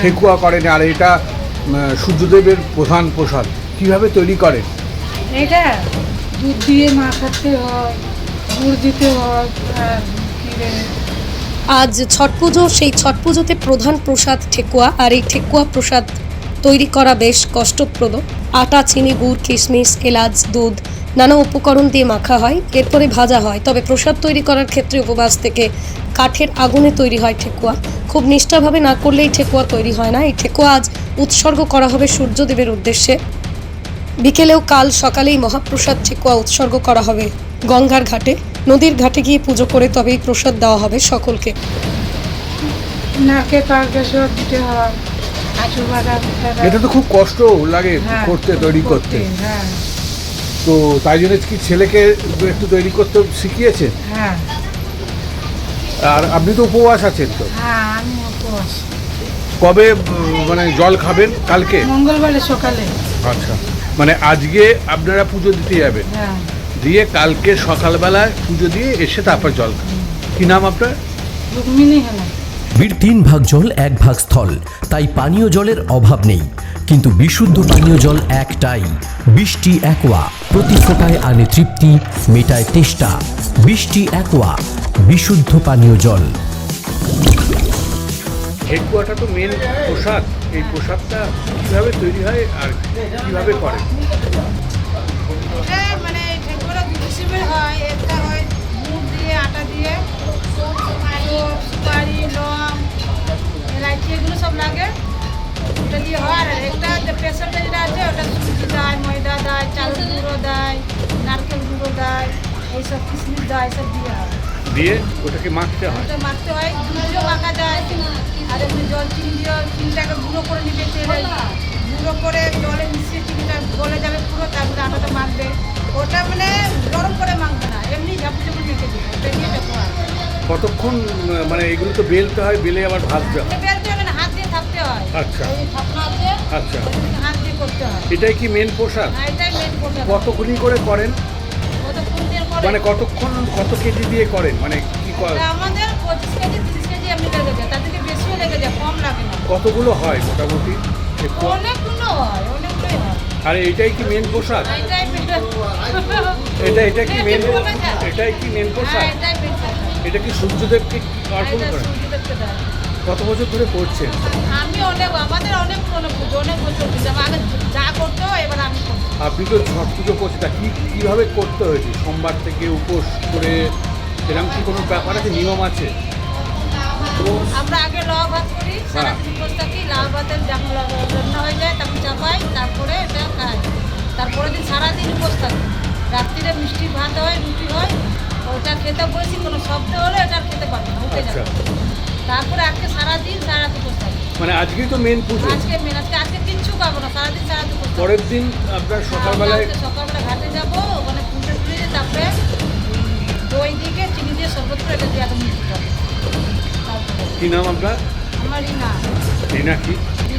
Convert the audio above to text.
ঠেকুয়া করেন আর এটা সূর্যদেবের প্রধান প্রসাদ। কীভাবে তৈরি করেন? এটা দুধ দিয়ে মাখাতে হয় গুড় দিতে হয় রে? আজ ছট পুজো সেই ছট পুজোতে প্রধান প্রসাদ ঠেকুয়া আর এই ঠেকুয়া প্রসাদ তৈরি করা বেশ কষ্টপ্রদ। আটা চিনি গুড় কিশমিশ এলাচ দুধ নানা উপকরণ দিয়ে মাখা হয় এরপরে ভাজা হয়। তবে প্রসাদ তৈরি করার ক্ষেত্রে উপবাস থেকে কাঠের আগুনে তৈরি হয় ঠেকুয়া। খুব নিষ্ঠাভাবে না করলে এই ঠেকুয়া তৈরি হয় না। এই ঠেকুয়া আজ উৎসর্গ করা হবে সূর্যদেবের উদ্দেশ্যে। বিকেলেও কাল সকালেই মহাপ্রসাদ ঠেকুয়া উৎসর্গ করা হবে গঙ্গার ঘাটে। নদীর ঘাটে গিয়ে পুজো করে তবেই প্রসাদ দেওয়া হবে সকলকে। নাকে তারকেশ্বর দিতে হয়। এটা তো খুব কষ্ট লাগে হ্যাঁ, করতে তৈরি করতে। হ্যাঁ। তো তাই জন্য কি ছেলেকে একটু তৈরি করতে শিখিয়েছেন হ্যাঁ। আর আপনি তো উপবাস আছেন তো। হ্যাঁ আমি উপবাস। কবে মানে জল খাবেন? কালকে? মঙ্গলবারে সকালে। আচ্ছা। মানে আজকে আপনারা পুজো দিতে যাবেন। হ্যাঁ। দিয়ে কালকে সকালবেলায় পুজো দিয়ে এসে তারপর জল খাবেন। কি নাম আপনার? রুক্মিণী পৃথিবীর তিন ভাগ জল এক ভাগ স্থল। তাই পানীয় জলের অভাব নেই। কিন্তু বিশুদ্ধ পানীয় জল একটাই। বৃষ্টি একোয়া প্রতি ফোটায় আনে তৃপ্তি মেটায় তেষ্টা। বৃষ্টি একোয়া বিশুদ্ধ পানীয় জল। ঠেকুয়াটা তো মেন প্রসাদ এই প্রসাদটা কীভাবে তৈরি হয় আর কীভাবে এটা মানে ঠেকুয়াটা দু কিসিমের হয়। একটা হয় গুড় দিয়ে আটা দিয়ে। সুপারি লং এলাচি এগুলো সব লাগে। এটা দিয়ে হয় আর যেটা আছে ওটা সুজি দেয় ময়দা দেয় চাল গুঁড়ো দেয় নারকেল গুঁড়ো দেয় এইসব কিশমিশ দেয় হয়। দিয়ে ওটাকে মাখতে হয়? ওটা মাখতে হয় মাখা যায় আর এমনি জল চিনি দিয়ে চিনিটাকে গুঁড়ো করে নিবে তেলে গুঁড়ো করে জলে মিশিয়ে চিনিটা গলে যাবে পুরো তারপরে আটাটা মাখবে। ওটা মানে গরম করে মাখবে না এমনি ঝাপু ঝাপু মেখে দিবে ওটা দিয়ে কতক্ষণ মানে এগুলো তো বেলতে হয় বেলে আবার ভাজতে হয়? বেলতে থাকতে হয়। আচ্ছা। আচ্ছা। হয়। এটাই কি মেন মেন করতে কতক্ষণই করে করেন? করে? মানে কতক্ষণ কত কেজি দিয়ে করেন? মানে কি ক- আমাদের পঁচিশ কেজি তিরিশ কেজি এমনি লেগে যায়। তার বেশিও লেগে যায় কম লাগে না। কতগুলো হয় মোটামুটি? অনেকগুলো হয় অনেকগুলোই হয়। আর এটাই কি মেন প্রসাদ এটাই এটা এটা কি মেন এটাই কি মেন হ্যাঁ, প্রসাদ। এটা কি সূর্যদেবকে অর্পণ করেন দেয়। কত বছর ধরে করছেন? আমি অনেক আমাদের অনেক পুরনো পুজো অনেক বছর দিতে আগে যা করতো এবার আমি আপনি তো ছট পুজো করছেন তা কি কীভাবে করতে হয়েছে? সোমবার থেকে উপোস করে এরকম কি কোনো ব্যাপার আছে নিয়ম আছে? আমরা আগে লাউ ভাত করি সারা দিন উপোস থাকি লাউ ভাতের যখন রান্না হয়ে যায় তখন চাপাই তারপরে এটা খাই। তারপরে দিন সারাদিন উপোস থাকি। রাত্রিরে মিষ্টি ভাত হয় রুটি হয় ওটা খেতে বসি কোনো শব্দ হলে এটা আর খেতে পারব না উঠে আচ্ছা। যাবে তারপরে আজকে সারাদিন সারা দুপুর মানে আজকেই তো মেন পুজো। আজকে মেন আজকে আজকে কিচ্ছু পাবো না সারাদিন সারা দুপুর। পরের দিন আপনার সকালবেলায় আজকে সকালবেলা ঘাটে যাব ওখানে পুজো টুজে তারপরে দই দিকে চিনি দিয়ে শরবত করে এটা দিয়ে এখন কি নাম আপনার? আমার রিনা। রিনা কি?